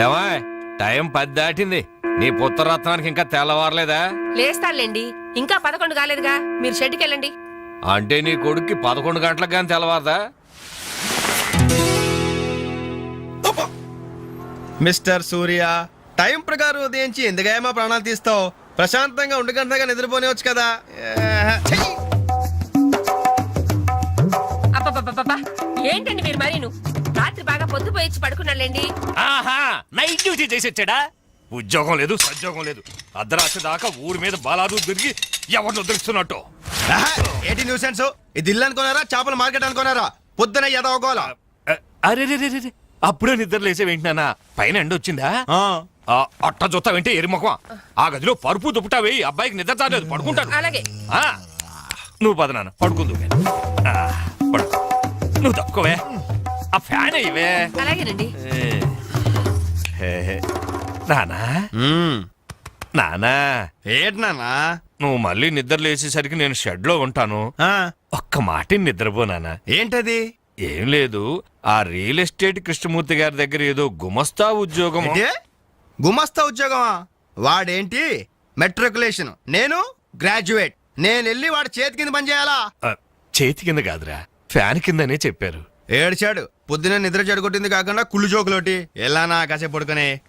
ఏమా టైం పది దాటింది. నీ పుత్రరత్నానికి ఇంకా తెల్లవారలేదా? లేస్తానులేండి. ఇంకా పదకొండు కాలేదుగా. మీరు షెడ్కి వెళ్ళండి అంటే నీ కొడుక్కి పదకొండు గంటలకు కానీ తెల్లవారదా? మిస్టర్ సూర్య టైం ప్రకారం ఉదయించి ఎందుకయ్యా మా ప్రాణాలు తీస్తావు? ప్రశాంతంగా ఉండి గంటగా నిద్రపోనివచ్చు కదా. ఏంటండి మీరు మరీను? రాత్రి బాగా పొద్దుపోయి పడుకున్నాలేండి ఆహా నైట్ డ్యూటీ చేసి వచ్చాడా ఉద్యోగం లేదు సద్యోగం లేదు. అర్ధరాత్రి దాకా ఊరి మీద బలాదు తిరిగి ఎవరిని దొరుకుతున్నట్టు ఆహా, ఏంటి న్యూస్ సెన్స్ ఇది ఇల్లు అనుకున్నారా? చేపల మార్కెట్ అనుకున్నారా? పొద్దున ఎదవగోలా అరే రే రే రే. అప్పుడే నిద్ర లేచే వెంటనా పైన ఎండ వచ్చిందా? ఆ, అట్ట జొత్త వెంటే ఎరిమొఖం ఆ గదిలో పరుపు దుప్పుటా వేయి అబ్బాయికి నిద్ర చాలేదు పడుకుంటాడు. అలాగే. ఆ, నువ్వు పద నాన్న పడుకుందు పడుకో నువ్వు తప్పుకోవే ఆ ఫ్యాన్ అయ్యవే అలాగేనండి నానా నానా ఏంటి నాన్న నువ్వు మళ్ళీ నిద్ర లేచేసరికి నేను షెడ్లో ఉంటాను ఆ, ఒక్క మాట నిద్రపో నానా ఏంటది ఏం లేదు ఆ రియల్ ఎస్టేట్ కృష్ణమూర్తి గారి దగ్గర ఏదో గుమస్తా ఉద్యోగం? గుమస్తా ఉద్యోగమా వాడేంటి మెట్రికులేషన్ నేను గ్రాడ్యుయేట్ నేను వెళ్ళి వాడి చేతి కింద పని చేయాలా? ఆ, చేతి కింద కాదురా. ఫ్యాన్ కిందనే చెప్పారు. ఏడ్చాడు. పొద్దున నిద్ర చెడగొట్టింది కాకుండా కుళ్ళు జోకులోటి. ఎల్లానా కాసేపు పడుకునే?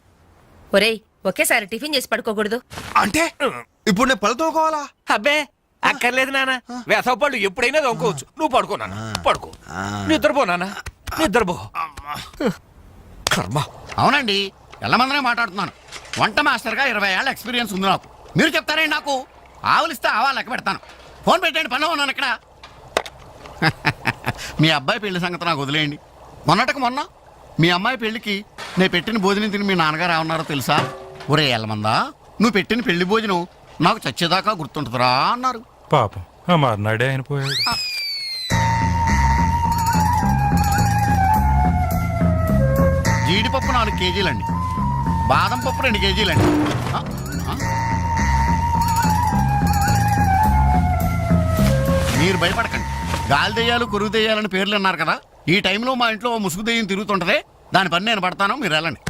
ఒరేయ్ ఒకేసారి టిఫిన్ చేసి పడుకోకూడదు. అంటే? ఇప్పుడు నేను పళ్ళు తోకోవాలా అబ్బే అక్కర్లేదు నాన్న. వేసవపళ్ళు ఎప్పుడైనా దొంగకోవచ్చు నువ్వు పడుకో నాన్న. పడుకో. నిద్రపో నాన్న. నిద్రపో. కర్మ. అవునండి. ఎల్లమందనే మాట్లాడుతున్నాను. వంట మాస్టర్గా ఇరవై ఏళ్ళ ఎక్స్పీరియన్స్ ఉంది నాకు. మీరు చెప్తారేంటి నాకు? ఆవులిస్తే ఆవా లెక్క పెడతాను. ఫోన్ పెట్టండి పనిలో ఉన్నాను ఇక్కడ. మీ అబ్బాయి పెళ్ళి సంగతి నాకు వదిలేయండి. మొన్నటికి మొన్న మీ అమ్మాయి పెళ్ళికి నేను పెట్టిన భోజనం తిని మీ నాన్నగారు ఏమన్నారో తెలుసా? ఒరే ఎల్లమందా నువ్వు పెట్టిన పెళ్ళి భోజనం నాకు చచ్చేదాకా గుర్తుంటుందిరా అన్నారు. పాపం ఆ మర్నాడే ఆయన పోయాడు జీడిపప్పు నాలుగు కేజీలండి. బాదం పప్పు రెండు కేజీలండి. ఆ, ఆ. మీరు భయపడకండి. గాలి దెయ్యాలు కురుగు దెయ్యాలని పేర్లు అన్నారు కదా. ఈ టైంలో మా ఇంట్లో ఓ ముసుగు దెయ్యం తిరుగుతుంటది. దాని పని నేను పడతాను మీరు వెళ్ళండి.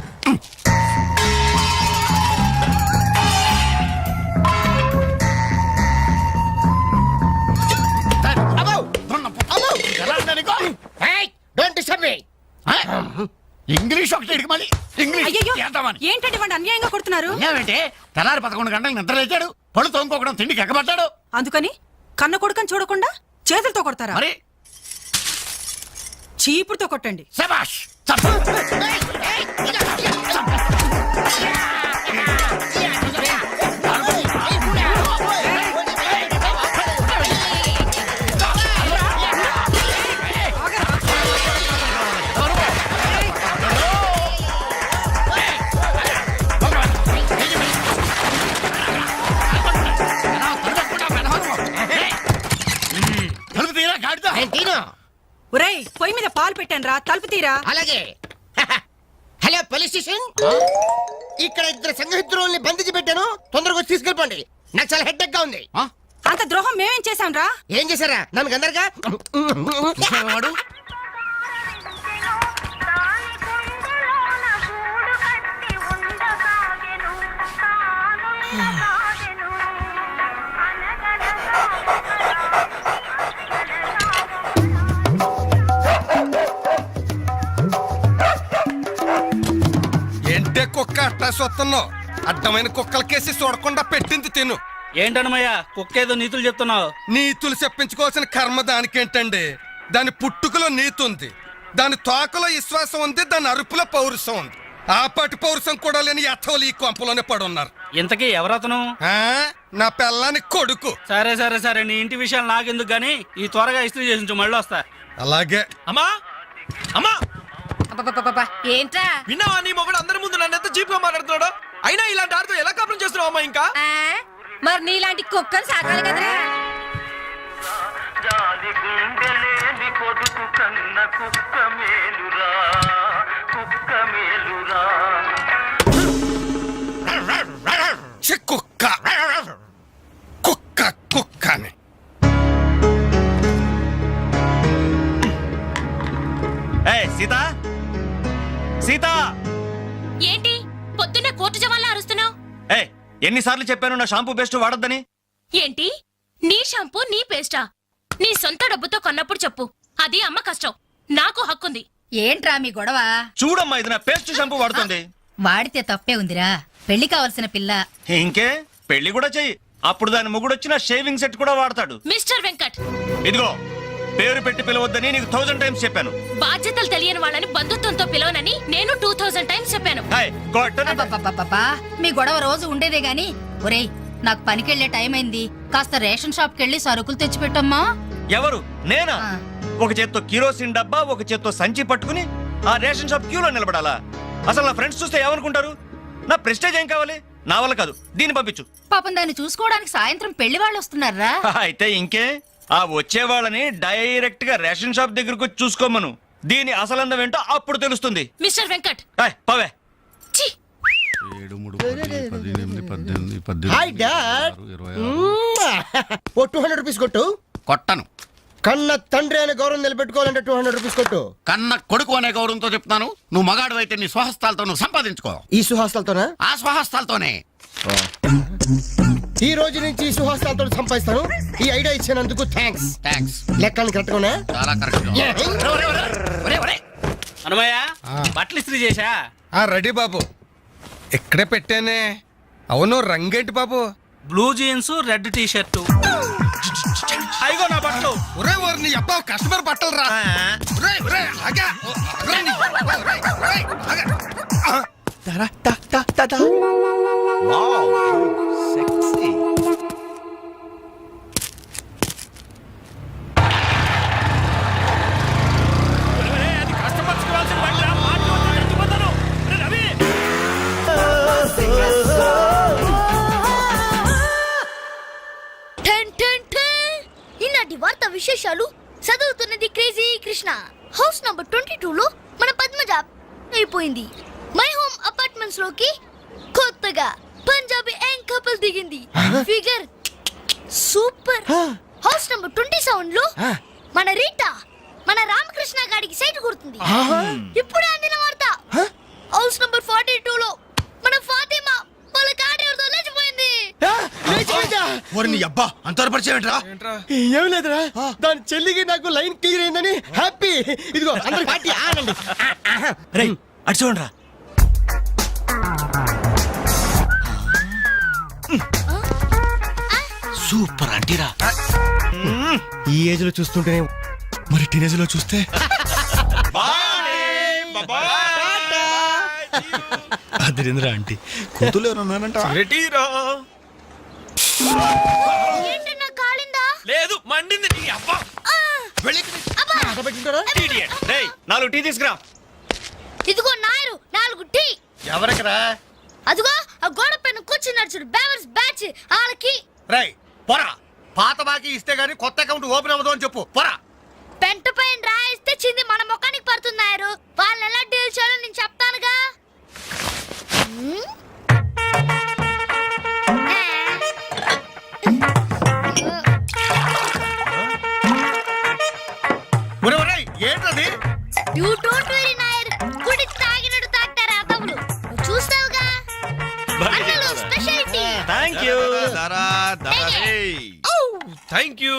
ఎలా ఉంది నీకు? డోంట్ డిస్టర్బ్ మీ ఆ? ఇంగ్లీష్ ఒకటి ఇడికి మళ్ళీ. ఇంగ్లీష్ చేద్దామని. ఏంటండి వాడు అన్యాయంగా కొడుతున్నారు? ఏమంటే తెల్లారి పదకొండు గంటలకు నిద్ర లేచాడు పళ్ళు తోముకోకడం తిండికి ఎక్కబడ్డాడు. అందుకని కన్న కొడుకని చూడకుండా చేతులతో కొడతారా మరి చీపుడుతో కొట్టండి శబాష్ చంపు. తలుపు పాలు పెట్టాను రా తలుపు తీరా? అలాగే. Hello police station. ఇక్కడ ఇద్దరు సంఘహితుల్ని బంధించి పెట్టాను. తొందరగా వచ్చి తీసుకెళ్ళిపోండి. నాకు చాలా హెడ్గా ఉంది. ఆ? అంత ద్రోహం మేమేం చేశాం రా ఏం చేశారా? నన్ను అందరుగా కుక్క అట్టా సొత్తున్నావు అడ్డమైన కుక్కలకేసి చూడకుండా పెట్టింది తిను. ఏంటన్నమయ్యా కుక్కేదో నీతులు చెప్తున్నావు? నీతులు చెప్పించుకోవాల్సిన కర్మ దానికేంటండి? దాని పుట్టుకలో నీతి ఉంది. దాని తోకలో విశ్వాసం ఉంది దాని అరుపులో పౌరుషం ఉంది. ఆ పాటి పౌరుషం కూడా లేని యథోలు ఈ కొంపలోనే పడున్నారు. ఇంతకీ ఎవరతను? ఆ? నా పెళ్ళాని కొడుకు. సరే సరే సరే నీ ఇంటి విషయాలు నాకెందుకు గానీ ఈ త్వరగా ఇస్త్రీ చేసి ఉంచు, మళ్ళీ వస్తా అలాగే. అమ్మా! అమ్మా! అబ్బబ్బబ్బబ్బా, ఏంట్రా? విన్నావా? నీ మొగడు అందరి ముందు నన్ను ఎంత చీప్గా మాట్లాడుతున్నాడు? అయినా ఇలాంటి ఆడితో ఎలా కాపురం చేస్తున్నావు అమ్మా ఇంకా? ఆ? మరి నీలాంటి కుక్కలు సాకాలి కదరా? జాలి గుండెలేని కొడుకు కన్న కుక్క మేలురా కుక్క మేలురా చి కుక్క. కుక్క కుక్క అని. ఏ సీత. సీత! ఏంటి? ఏ ఎన్నిసార్లు చెప్పాను నా షాంపూ బెస్ట్ వాడొద్దని? ఏంటి? నీ షాంపూ నీ పేస్టా? నీ సొంత డబ్బుతో కొన్నప్పుడు చెప్పు. అది అమ్మ కష్టం. నాకు హక్కుంది. ఏంట్రా మీ గొడవ? చూడమ్మా ఇది నా పేస్ట్ షాంపూ వాడుతుంది. వాడితే తప్పే ఉందిరా. పెళ్ళి కావలసిన పిల్ల. ఇంకే? పెళ్ళి కూడా చెయ్యి. అప్పుడు దాని మొగుడు వచ్చిన షేవింగ్ సెట్ కూడా వాడతాడు. మిస్టర్ వెంకట్. ఇదిగో పేరు పెట్టి పిలవద్దని నీకు థౌజండ్ టైమ్స్ చెప్పాను. బాధ్యతలు తెలియని వాళ్ళని బంధుత్వంతో పిలవనని నేను టూ థౌజండ్ టైమ్స్ చెప్పాను. హాయ్ కొట్టను. మీ గొడవ రోజు ఉండేదే గాని ఒరేయ్ నాకు పనికెళ్ళే టైం అయింది. కాస్త రేషన్ షాప్ కెళ్ళి సరుకులు తెచ్చిపెట్టమ్మా. ఎవరు? నేనా? ఆ. ఒక చేత్తో కిరోసిన్ డబ్బా ఒక చేత్తో సంచి పట్టుకుని ఆ రేషన్ షాప్ క్యూలో నిలబడాలా? అసలు నా ఫ్రెండ్స్ చూస్తే ఏమనుకుంటారు? నా ప్రెస్టేజ్ ఏం కావాలి? నా వల్ల కాదు. దీన్ని పంపించు. పాపం దాన్ని చూసుకోవడానికి సాయంత్రం పెళ్ళి వాళ్ళు వస్తున్నారా? అయితే ఇంకే. ఆ వచ్చే వాళ్ళని డైరెక్ట్గా రేషన్ షాప్ దగ్గరకు వచ్చి చూసుకోమను. దీని అసలందం ఏంటో అప్పుడు తెలుస్తుంది. మిస్టర్ వెంకట్. హాయ్ పవే. ఛీ! ఏడు మూడు పది, పద్దెనిమిది పద్దెనిమిది హాయ్ పద్దెనిమిది డాడ్. ఆరు, ఇరవై ఆరు. ఓ టూ హండ్రెడ్ రూపీస్ కొట్టు. కొట్టను. కన్న తండ్రి అనే గౌరవం నిలబెట్టుకోవాలంటే టూ హండ్రెడ్ రూపీస్ కొట్టు. కన్న కొడుకు అనే గౌరవంతో చెప్తాను నువ్వు మగాడు అయితే నీ స్వహస్తాలతో నువ్వు సంపాదించుకో. ఈ సుహాసాలతోనా ఆ స్వహస్తాలతోనే. ఈ రోజు నుంచి ఈ సుహాసాలతో సంపాదిస్తాను. ఈ ఐడియా ఇచ్చినందుకు థ్యాంక్స్ థ్యాంక్స్ లెక్కలు కరెక్ట్గానే చాలా కరెక్ట్ అనమయ్య బట్టలు ఇస్త్రీ చేశా? ఆ రెడీ బాబు. ఇక్కడే పెట్టానే. అవును రంగేంటి బాబు? Blue jeans red T shirt అయిగో నా బట్టలు. ఒరే ఒరే నీ అబ్బా కస్టమర్ బట్టలు రా ఒరే ఒరే ఆగా. ఒరే ఒరే, ఒరే, ఆగా. ఆ. దరా, దా, దా, దా, నీ అబ్బా అంత పరిచయం ఏంట్రా? ఏం లేదురా. దాని చెల్లికి నాకు లైన్ క్లియర్ అయిందని హ్యాపీ. ఇదిగో అందరికి పార్టీ ఆనండి రే అటు చూడరా సూపర్ అంటీరా ఈ ఏజ్లో చూస్తుంటేనే మరి టీనేజ్లో చూస్తే? అదిరింద్రా ఆంటీ. కూతురు ఎవరు ఉన్నారంట ఏంటన్నా కాలిందా? లేదు మండింది నీ అబ్బా. Idiot. రేయ్ నాలుగు టీ తీసుకురా. ఇదిగో నాయరు నాలుగు టీ. ఎవరికరా? అదిగో ఆ గోడ పైన కూర్చున్నాడు చూడు బేవర్స్ బ్యాచ్ వాళ్ళకి. రై పోరా. పాత బాకీ ఇస్తే గానీ కొత్త అకౌంట్ ఓపెన్ అవ్వదు అని చెప్పు. పోరా. పెంట పైన రాయిస్తే చింది మన ముఖానికి పడుతున్నారు వాళ్ళు ఎలా డీల్ చేయాలో నేను చెప్తానుగా. ఏంటది? యూ డోంట్ వెరీ నాయర్ గుడి తాగినట్టు తాగుతారు అదవులు నువ్వు చూస్తావుగా? అన్నలు speciality thank you thank you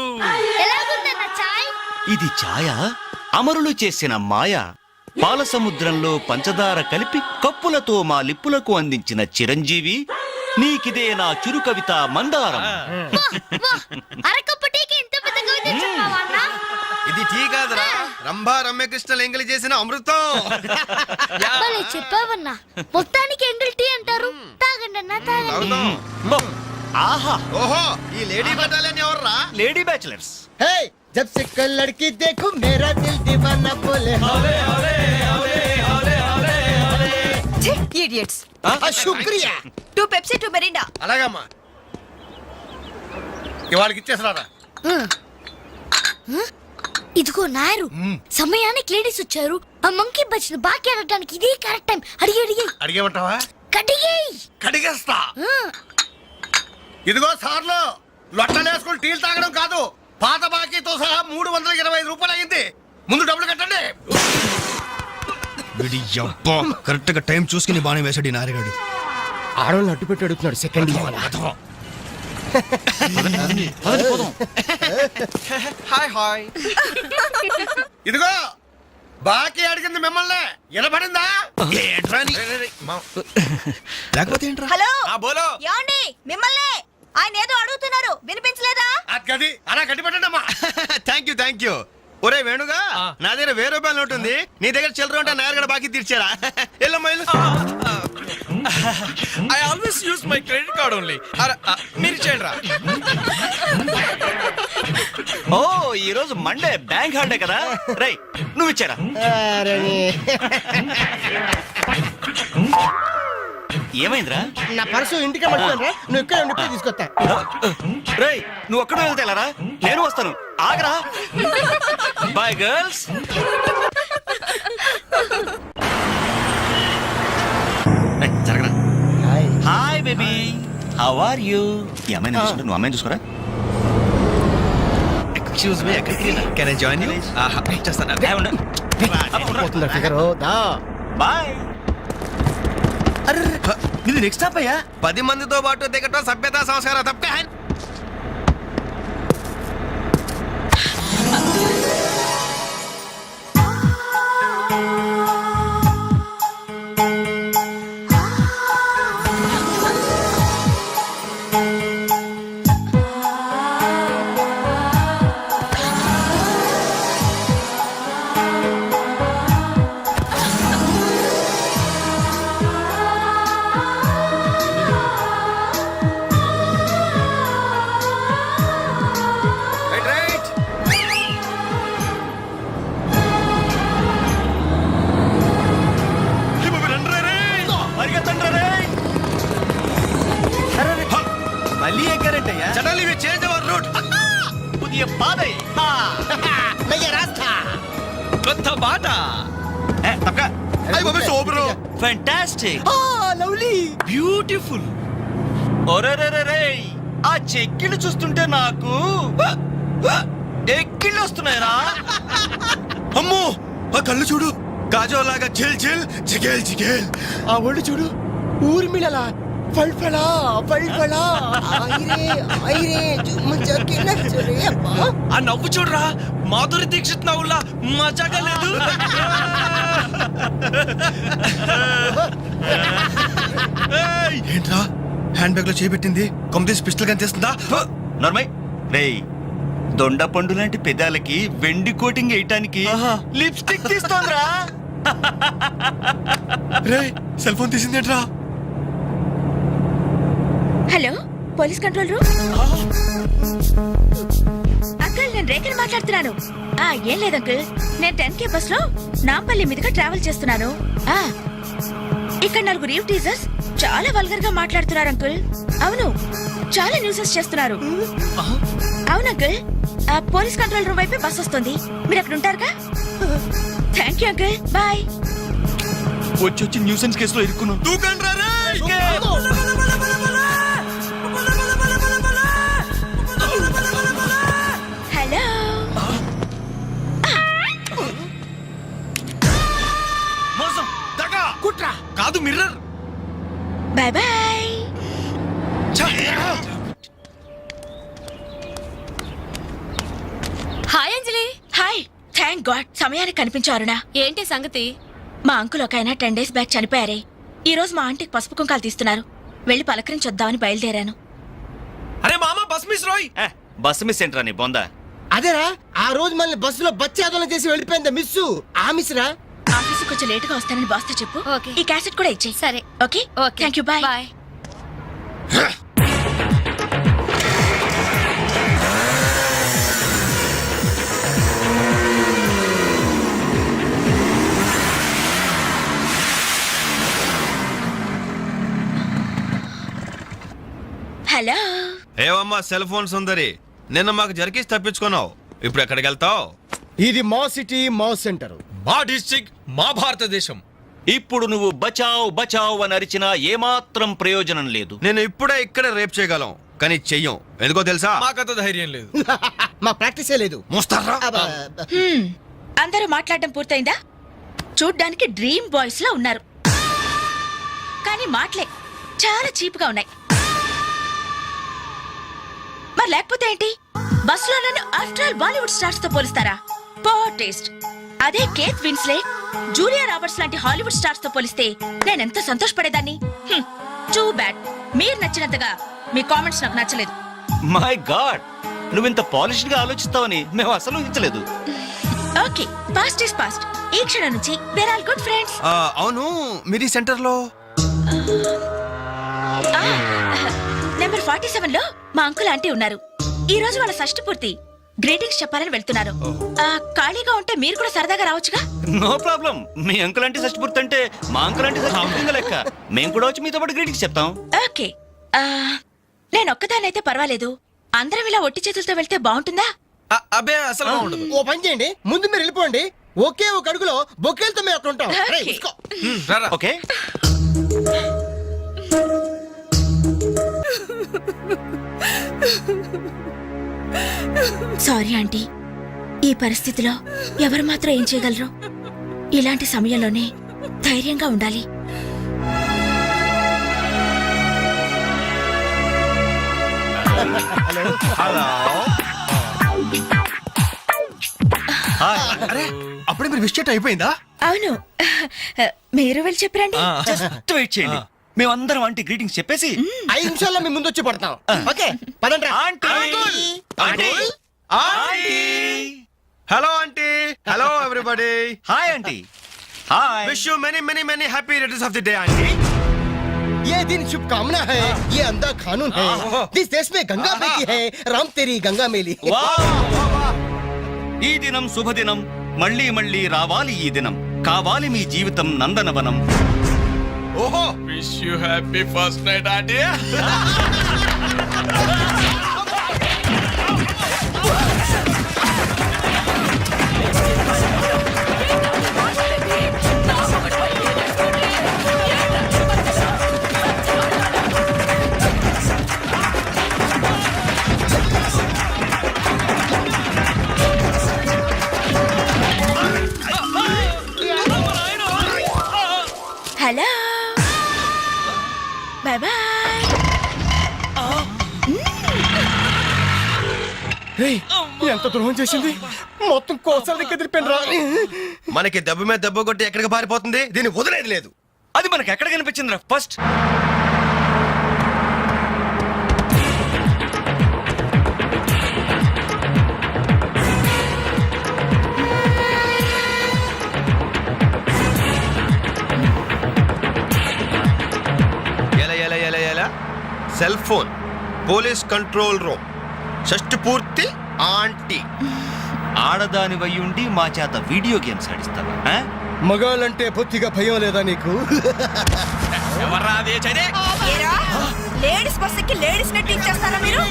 ఎలాగుందన్న చాయ్? ఇది ఛాయ అమరులు చేసిన మాయ. పాల సముద్రంలో పంచదార కలిపి కప్పులతో మా లిప్పులకు అందించిన చిరంజీవి నీకిదే నా చురు కవిత మందారం. ఇంత టీ కాదురా రంభా రమ్యకృష్ణ ఎంగిలి చేసిన అమృతం భలే చెప్పావన్నా మొత్తానికి ఎంగిల్ టీ అంటారు తాగండి అన్న తాగండి తాగుదాం. బో, ఆహా ఓహో ఈ లేడీ బటాలియన్ ఎవర్రా లేడీ బ్యాచిలర్స్ हे जब से कल लड़की देखूं मेरा दिल दीवाना बोले ఇడియట్స్ ఆ, శుక్రియా టూ పెప్సీ టూ మెరిండా అలాగమ్మా ఇవాళకి ఇచ్చేసినారా ఇదిగో నాయరు సమయానికి లేడీస్ వచ్చారు ఆ మంకీ బచ్చిన బాకీ అడగడానికి ఇదే కరెక్ట్ టైం అడిగి అడిగి అడిగేమంటావా కడిగేయ్ కడిగేస్తా ఇదిగో సార్లు లొట్టలేసుకుని టీలు తాగడం కాదు పాత బాకీతో సహా మూడు వందల ఇరవై ఐదు రూపాయలు అయింది ముందు డబ్బులు కట్టండి వీడి అబ్బా కరెక్ట్గా టైం చూసుకుని బాగానే వేసాడు ఈ నారిగాడు ఆడవాళ్ళని అడ్డు పెట్టి అడుగుతున్నాడు సెకండ్ హాయ్. ఇదిగో బాకీ అడిగింది మిమ్మల్ని. వినపడిందా? ఏంట్రా నీ- మా- లేకపోతే ఏంట్రా? హలో. ఆ బోలో. ఏమండి? మిమ్మల్ని. ఆయన ఏదో అడుగుతున్నారు. వినిపించలేదా? అది గది. అలా గట్టి పెట్టండి అమ్మా థ్యాంక్ యూ థ్యాంక్ యూ ఒరే వేణుగా నా దగ్గర వెయ్యి రూపాయలు నోటు ఉంది. నీ దగ్గర చిల్లర ఉంటే నా దగ్గర బాకీ తీర్చారా? ఎల్లమ్మా I always use my credit card only మీరు చేయండి రా. ఓ ఈ రోజు మండే బ్యాంక్ హాలిడే కదా? రై నువ్వు ఇచ్చారా. ఏమైందిరా? నా పర్సు ఇంటికి పట్టుకున్నారా నువ్వు ఇక్కడ ఉండి తీసుకొస్తా. రేయ్ నువ్వు ఒక్కడే వెళ్తేలారా నేను వస్తాను. ఆగరా. Bye girls జరగరా. Hi baby how are you ఈ అమ్మాయిని చూసుకుంటే నువ్వు అమ్మాయిని చూసుకోరా? ఎక్స్క్యూజ్ మీ ఎక్కడికి కెన్ ఐ జాయిన్ యూ చేస్తాను ఏ, ఉండు. పోతుందా ఫిగర్ దా. బాయ్ ఇది నెక్స్ట్ స్టాప్ అయ్యా? పది మందితో పాటు దిగటం సభ్యత సంస్కారం. తప్ప కొత్త బాట. తప్పక. బాబు సోబ్రో. Fantastic lovely. బ్యూటిఫుల్ ఒరేరేరే ఆ చెక్కిళ్ళు చూస్తుంటే నాకు ఎక్కిళ్ళు వస్తున్నాయరా. అమ్మో ఆ కళ్ళు చూడు. కాజోలాగా చిల్ చిల్ చిగేల్ చిగేల్ ఆ ఒళ్ళు చూడు ఊర్మిళలా ఫల్ఫలా ఫల్ఫలా ఐరే ఐరే నచ్చరే అబ్బా ఆ నవ్వు చూడరా మాధురి దీక్షిత్ నవ్వులా మజాగా లేదు ఏయ్, ఏంట్రా హ్యాండ్ బ్యాగ్లో చేపెట్టింది కొమ్మతీసి పిస్టల్ కనిపిస్తుందా నర్మయ్ రేయ్ దొండ పండు లాంటి పెదాలకి వెండి కోటింగ్ వేయటానికి లిప్స్టిక్ తీస్తోందిరా రే cell phone తీసిందేంట్రా hello police control room? Uncle నేను రేఖని మాట్లాడుతున్నాను. ఆ ఏం లేదు అంకుల్. నేను టెన్ కే బస్లో నాంపల్లి మీదుగా ట్రావెల్ చేస్తున్నాను. ఆ ఇక్కడ నలుగురు రీవ్ టీజర్స్ చాలా వల్గర్గా మాట్లాడుతున్నారు అంకుల్. అవును చాలా న్యూసెస్ చేస్తున్నారు. అవును అంకుల్ ఆ పోలీస్ కంట్రోల్ రూమ్ వైపే బస్ వస్తుంది. మీరు అక్కడ ఉంటారుగా? Thank you uncle. బాయ్. వచ్చి వచ్చి న్యూసెన్స్ కేసులో ఇరుక్కున్నావు mirror. Bye bye. Hi Anjali. Hi. Thank God. సమయానికి కనిపించారునా ఏంటి సంగతి? మా అంకుల్ ఒక ఆయన టెన్ డేస్ బ్యాక్ చనిపోయారే. ఈ రోజు మా ఆంటీకి పసుపు కుంకాలు తీస్తున్నారు. వెళ్ళి పలకరించొద్దామని బయలుదేరాను. అరే మామ బస్ మిస్ రోయ్. ఏ, బస్సు మిస్ ఏంట్రా నీ బొందా? అదేరా ఆ రోజు మళ్ళీ బస్సులో బచ్చాదోళన చేసి వెళ్ళిపోయిందా మిస్సు. ఆ మిస్ రా ఆఫీస్ కొంచెం లేట్గా వస్తానని బాస్తో చెప్పు. ఈ క్యాసెట్ కూడా ఇచ్చేయి. సరే. Okay? Thank you bye bye hello ఏవమ్మా cell phone సుందరి? నిన్న మాకు జరికేసి తప్పించుకున్నావు. ఇప్పుడు ఎక్కడికి వెళ్తావు? ఇది మా సిటీ మా సెంటర్. మా డిస్ట్రిక్ట్ మా భారతదేశం. ఇప్పుడు నువ్వు బచావ్ బచావ్ అని అరిచినా ఏమాత్రం ప్రయోజనం లేదు. నేను ఇప్పుడే ఇక్కడ రేప్ చేయగలం కానీ చెయ్యం. ఎందుకో తెలుసా? మాకంత ధైర్యం లేదు. మా ప్రాక్టీసే లేదు. మోస్తారా? హ్మ్. అందరూ మాట్లాడడం పూర్తయిందా? చూడ్డానికి డ్రీమ్ బాయ్స్ లా ఉన్నారు. కానీ మాటలే చాలా చీప్గా ఉన్నాయి. మరి లేకపోతే ఏంటి? బస్సులో నన్ను ఆఫ్టర్ ఆల్ బాలీవుడ్ స్టార్స్తో పోలిస్తారా? Poor taste. అదే కేత్ విన్స్లే. జూలియా రాబర్ట్స్ లాంటి హాలీవుడ్ స్టార్స్తో పోలిస్తే నేనెంత సంతోషపడేదాన్ని? టూ బ్యాడ్ మీరు నచ్చినంతగా మీ కామెంట్స్ నాకు నచ్చలేదు. మై గాడ్ నువ్వింత పాలిష్డ్గా ఆలోచిస్తావని మేము అసలు ఊహించలేదు. ఓకే పాస్ట్ ఇస్ పాస్ట్ ఈ క్షణం నుంచి వేర్ ఆల్ గుడ్ ఫ్రెండ్స్ ఆ, అవును. మీరు ఈ సెంటర్లో నెంబర్ ఫార్టీ సెవెన్లో మా అంకుల్ ఆంటీ ఉన్నారు. ఈ రోజు వాళ్ళ షష్టి పూర్తి. గ్రీటింగ్స్ చెప్పాలని వెళ్తున్నారు. ఆ, ఖాళీగా ఉంటే మీరు కూడా సరదాగా రావచ్చుగా? No problem. మీ అంకుల్ అంటే షష్టి అంటే మా అంకుల్ అంటే షష్టి లెక్క. మేము కూడా వచ్చి మీతో పాటు గ్రీటింగ్స్ చెప్తాం. ఓకే. ఆ, నేను ఒక్కదానైతే పర్వాలేదు. అందరం ఇలా ఒట్టి చేతులతో వెళ్తే బాగుంటుందా? అబ్బే అసలు బాగుండదు. ఓ పని చేయండి. ముందు మీరు వెళ్ళిపోండి. ఒకే ఒక అడుగులో బొక్కేలతో మేము అక్కడ ఉంటాం. రేయ్, Okay. ఉస్కో. హ్మ్, రారా. ఓకే. Sorry aunty. ఈ పరిస్థితిలో ఎవరు మాత్రం ఏం చేయగలరు? ఇలాంటి సమయంలోనే ధైర్యంగా ఉండాలి. అరే అప్పుడే మీరు విష్ అయిపోయిందా? అవును. మీరు వెళ్ళి చెప్పరండి. జస్ట్ వెయిట్ చేయండి. మేమందరం ఆంటీ గ్రీటింగ్స్ చెప్పేసి ఐదు నిమిషాల్లో మీ ముందు వచ్చి పడతాం ఓకే పదండి రా. Aunty aunty aunty hello aunty hello everybody hi aunty hi wish you many many many happy returns of the day aunty ये दिन शुभकामना है ये अंधा कानून है जिस देश में गंगा बहती है राम तेरी गंगा मेली ఈ దినం శుభదినం మళ్ళీ మళ్ళీ రావాలి ఈ దినం కావాలి మీ జీవితం నందనవనం ఓహో wish you happy first night aunty చేసింది. మొత్తం కోసాల దగ్గర తిరిపాను రా మనకి దెబ్బ మీద దెబ్బ కొట్టి ఎక్కడికి పారిపోతుంది? దీన్ని వదిలేదు లేదు. అది మనకి ఎక్కడ కనిపించిందిరా? ఫస్ట్. ఎలా ఎలా ఎలా ఎలా? Cell phone police control room. షష్టి పూర్తి ఆంటీ. ఆడదాని వయ్యుండి మా చేత వీడియో గేమ్స్ ఆడిస్తావా ఆ? మగాళ్ళంటే బొత్తిగా భయం లేదా నీకు? లేడీస్ బస్ ఎక్కి లేడీస్ నెట్ ఇచ్చేస్తారా మీరు?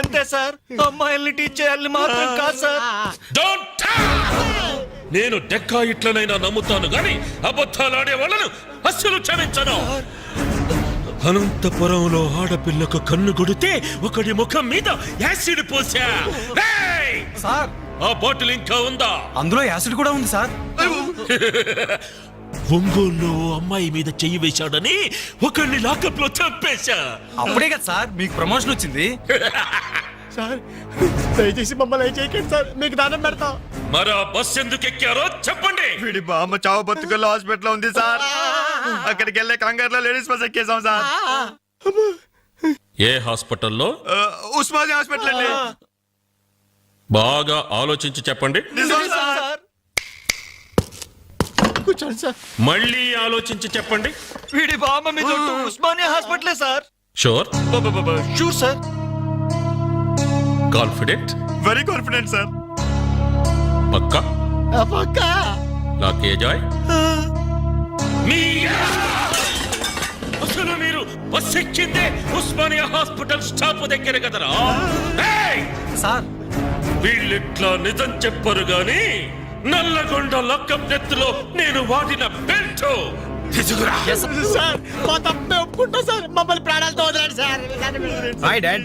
అంతే సార్. అమ్మాయిల్ని టీచ్ చేయాలని మాత్రం కాదు సార్. నేను డెక్కా ఇట్లనైనా నమ్ముతాను గాని అబద్ధాలాడే వాళ్ళను అస్సలు క్షమించను. అనంతపురంలో ఆడపిల్లకు కన్ను కొడితే ఒకడి ముఖం మీద యాసిడ్ పోసా. సార్. ఆ బాటిల్ ఇంకా ఉందా? అందులో యాసిడ్ కూడా ఉంది సార్. ఒంగోలులో అమ్మాయి మీద చెయ్యి వేశాడని ఒకడిని లాకప్లో చంపేశా. అప్పుడే కదా సార్ మీకు ప్రమోషన్ వచ్చింది. దయచేసి మమ్మల్ని చేయకండి సార్ మీకు దానం పెడతాం. మరా బస్ ఎందుకు ఎక్కారో చెప్పండి. వీడి బామ్మ చావు బతుకుల్లో హాస్పిటల్ ఉంది సార్. అక్కడికి వెళ్ళే కంగారులో లేడీస్ బస్ ఎక్కేసాం సార్. ఏ హాస్పిటల్లో? ఉస్మానియా హాస్పిటల్ అండి. బాగా ఆలోచించి చెప్పండి. నిజం సార్. కూర్చోండి సార్? మళ్ళీ ఆలోచించి చెప్పండి. వీడి బామ్మ మీద Osmania హాస్పిటలే sir. Sure? Sure sir. Confident? Very confident sir. పక్కా? పక్క? లాకే జాయ్. మీ బస్ ఎక్కిందే ఉస్మానియా హాస్పిటల్ స్టాప్ దగ్గర కదరా? సార్. వీళ్ళిట్లా నిజం చెప్పరు గాని నల్లగొండ లక్కం నెత్తులో నేను వాడిన బెల్ట్. తీసుకురా. సార్ మా తప్పే ఒప్పుకుంటా సార్ మమ్మల్ని ప్రాణాలతో వదలండి సార్ హాయ్ డాడ్